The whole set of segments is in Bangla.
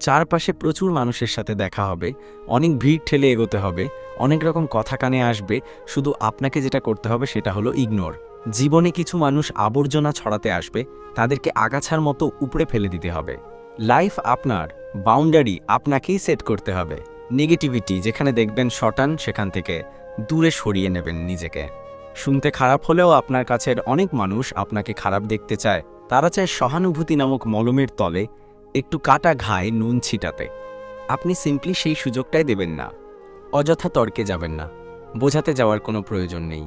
চারপাশে প্রচুর মানুষের সাথে দেখা হবে, অনেক ভিড় ঠেলে এগোতে হবে, অনেক রকম কথা কানে আসবে, শুধু আপনাকে যেটা করতে হবে সেটা হলো ইগনোর জীবনে কিছু মানুষ আবর্জনা ছড়াতে আসবে, তাদেরকে আগাছার মতো উপড়ে ফেলে দিতে হবে। লাইফ আপনার বাউন্ডারি আপনাকেই সেট করতে হবে। নেগেটিভিটি যেখানে দেখবেন শটান, সেখান থেকে দূরে সরিয়ে নেবেন নিজেকে। শুনতে খারাপ হলেও আপনার কাছের অনেক মানুষ আপনাকে খারাপ দেখতে চায়। তারা চায় সহানুভূতি নামক মলমের তলে একটু কাটা ঘায়ে নুন ছিটাতে। আপনি সিম্পলি সেই সুযোগটাই দেবেন না। অযথা তর্কে যাবেন না। বোঝাতে যাওয়ার কোনো প্রয়োজন নেই।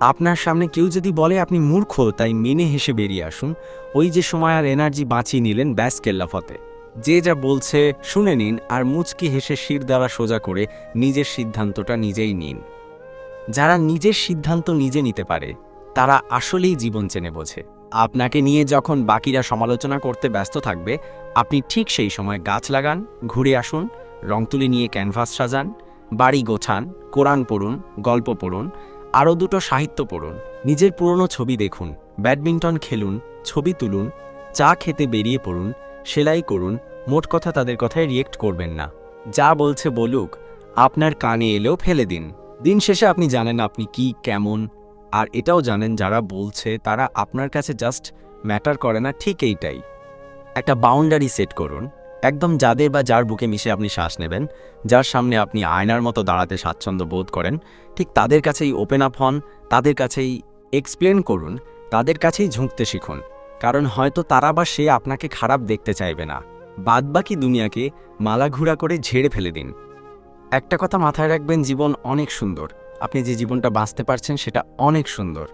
আপনার সামনে কেউ যদি বলে, আপনি মূর্খ, তাই মেনে হেসে বেরিয়ে আসুন। ওই যে সময় আর এনার্জি বাঁচিয়ে নিলেন ব্যাস কেল্লাফতে। যে যা বলছে, শুনে নিন আর মুচকি হেসে শির দ্বারা সোজা করে নিজের সিদ্ধান্তটা নিজেই নিন। যারা নিজের সিদ্ধান্ত নিজে নিতে পারে, তারা আসলেই জীবন চেনে বোঝে। আপনাকে নিয়ে যখন বাকিরা সমালোচনা করতে ব্যস্ত থাকবে, আপনি ঠিক সেই সময় গাছ লাগান, ঘুরে আসুন রং তুলি নিয়ে ক্যানভাস সাজান, বাড়ি গোছান, কোরআন পড়ুন, গল্প পড়ুন, আরও দুটো সাহিত্য পড়ুন, নিজের পুরনো ছবি দেখুন, ব্যাডমিন্টন খেলুন, ছবি তুলুন, চা খেতে বেরিয়ে পড়ুন, সেলাই করুন, মোট কথা তাদের কথায় রিয়েক্ট করবেন না। যা বলছে বলুক, আপনার কানে এলেও ফেলে দিন। দিন শেষে আপনি জানেন আপনি কি, কেমন আর এটাও জানেন যারা বলছে তারা আপনার কাছে জাস্ট ম্যাটার করে না, ঠিক এইটাই। একটা বাউন্ডারি সেট করুন। একদম যাদের বা যার বুকে মিশে আপনি শ্বাস নেবেন, যার সামনে আপনি আয়নার মতো দাঁড়াতে স্বাচ্ছন্দ্য বোধ করেন, ঠিক তাদের কাছেই ওপেন আপ হন, তাদের কাছেই এক্সপ্লেন করুন, তাদের কাছেই ঝুঁকতে শিখুন। কারণ হয়তো তারা বা সে আপনাকে খারাপ দেখতে চাইবে না। বাদবাকি দুনিয়াকে মালাঘুরা করে ঝেড়ে ফেলে দিন। একটা কথা মাথায় রাখবেন, জীবন অনেক সুন্দর। আপনি যে জীবনটা বাঁচতে পারছেন সেটা অনেক সুন্দর।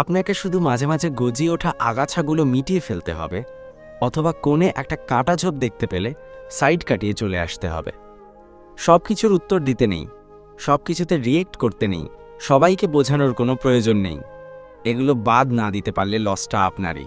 আপনাকে শুধু মাঝে মাঝে গজিয়ে ওঠা আগাছাগুলো মিটিয়ে ফেলতে হবে, অথবা কোণে একটা কাঁটা ঝোপ দেখতে পেলে সাইড কাটিয়ে চলে আসতে হবে। সব কিছুর উত্তর দিতে নেই সব কিছুতে রিয়েক্ট করতে নেই, সবাইকে বোঝানোর কোনো প্রয়োজন নেই। এগুলো বাদ না দিতে পারলে লসটা আপনারই।